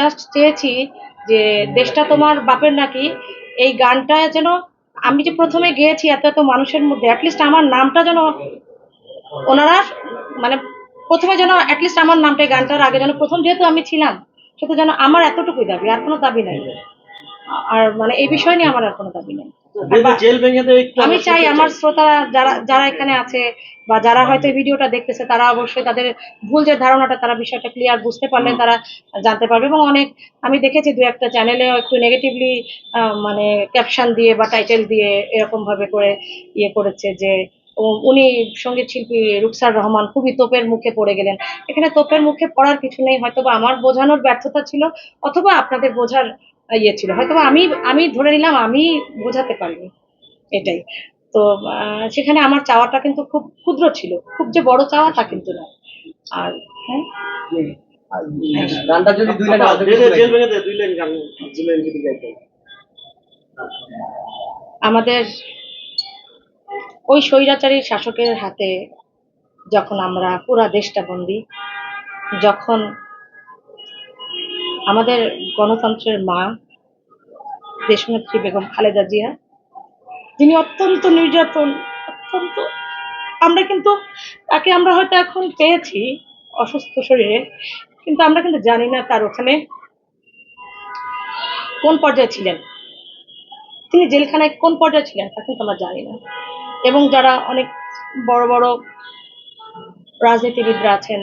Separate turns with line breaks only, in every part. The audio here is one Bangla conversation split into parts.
জাস্ট চেয়েছি যে দেশটা তোমার বাপের নাকি, এই গানটা যেন আমি যে প্রথমে গেয়েছি এত এত মানুষের মধ্যে অ্যাটলিস্ট আমার নামটা যেন ওনারা মানে প্রথমে যেন অ্যাটলিস্ট আমার নামটা গানটার আগে যেন প্রথম যেহেতু আমি ছিলাম সেটা যেন আমার এতটুকুই দাবি, আর কোনো দাবি নাই। আর মানে এই বিষয় নিয়ে আমার আর কোনো দাবি নেই। আমি চাই আমার শ্রোতা যারা যারা এখানে আছে বা যারা হয়তো ভিডিওটা দেখতেছে তারা অবশ্যই তাদের ভুল যে ধারণাটা তারা বিষয়টা ক্লিয়ার বুঝতে পারলে তারা জানতে পারবে এবং অনেক আমি দেখেছি দু একটা চ্যানেলেও একটু নেগেটিভলি মানে ক্যাপশন দিয়ে বা টাইটেল দিয়ে এরকম ভাবে করে ইয়ে করেছে যে উনি সংগীত শিল্পী রুকসার রহমান খুবই তোপের মুখে পড়ে গেলেন। এখানে তোপের মুখে পড়ার কিছু নেই হয়তো বা আমার বোঝানোর ব্যর্থতা ছিল অথবা আপনাদের বোঝার ইয়ে ছিল হয়তো আমি আমি ধরে নিলাম আমি বোঝাতে পারিনি এটাই। তো সেখানে আমার চাওয়াটা কিন্তু খুব ক্ষুদ্র ছিল। খুব যে বড় চাওয়া তা কিন্তু না আর হ্যাঁ?
গানটা যদি দুই লাইন
আপা,
আধা
জেলে- জেল ভেঙে দে, দুই লাইন গান দুই লাইন যদি গাইতে
আমাদের ওই স্বৈরাচারী শাসকের হাতে যখন আমরা পুরা দেশটা বন্দি যখন আমাদের গণতন্ত্রের মা, দেশনেত্রী বেগম খালেদা জিয়া, যিনি অত্যন্ত নির্যাতন, অত্যন্ত, আমরা কিন্তু তাকে আমরা হয়তো এখন পেয়েছি অসুস্থ শরীরে, কিন্তু আমরা কিন্তু জানি না তার ওখানে কোন পর্যায়ে ছিলেন। তিনি জেলখানায় কোন পর্যায়ে ছিলেন তা কিন্তু আমরা জানি না। এবং যারা অনেক বড় বড় রাজনীতিবিদরা আছেন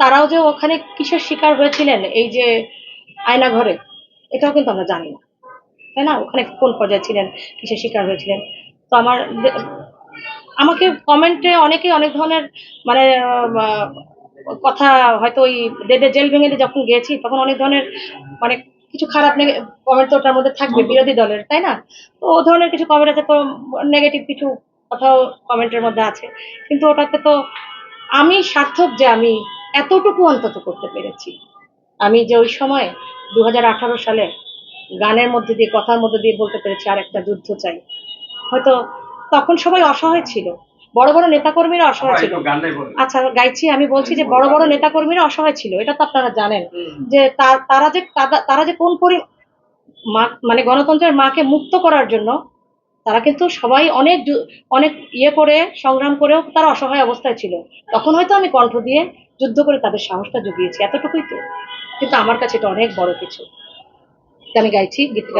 তারাও যে ওখানে কিসের শিকার হয়েছিলেন এই যে আয়না ঘরে এটাও কিন্তু আমরা জানি না। তাই না? ওখানে কোন পর্যায়ে ছিলেন কিসের শিকার হয়েছিলেন? তো আমার আমাকে কমেন্টে অনেকে অনেক ধরনের মানে কথা হয়তো ওই দেদের জেল ভেঙে যখন গিয়েছি তখন অনেক ধরনের মানে কিছু খারাপ কমেন্ট তো ওটার মধ্যে থাকবে বিরোধী দলের তাই না? তো ও ধরনের কিছু কমেন্ট আছে তো নেগেটিভ কিছু কথাও কমেন্টের মধ্যে আছে। কিন্তু ওটাতে তো আমি সার্থক যে আমি এতটুকু অন্তত করতে পেরেছি। আমি যে ওই সময় দুই হাজার আঠারো সালে গানের মধ্যে দিয়ে কথার মধ্যে দিয়ে বলতে পেরেছি আর একটা যুদ্ধ চাই। হয়তো তখন সবাই অসহায় ছিল। বড় বড় নেতাকর্মীরা অসহায় ছিল। আচ্ছা গাইছি আমি বলছি যে বড় বড় নেতাকর্মীরা অসহায় ছিল। এটা তো আপনারা জানেন যে তার- তারা যে তারা- যে কোন পরি মা- মানে গণতন্ত্রের মাকে মুক্ত করার জন্য তারা কিন্তু সবাই অনেক অনেক ইয়ে করে, সংগ্রাম করেও তারা অসহায় অবস্থায় ছিল। তখন হয়তো আমি কণ্ঠ দিয়ে যুদ্ধ করে তাদের সাহসটা জুগিয়েছি, এতটুকুই তো। কিন্তু আমার কাছে এটা অনেক বড় কিছু। আমি গাইছি গীতটা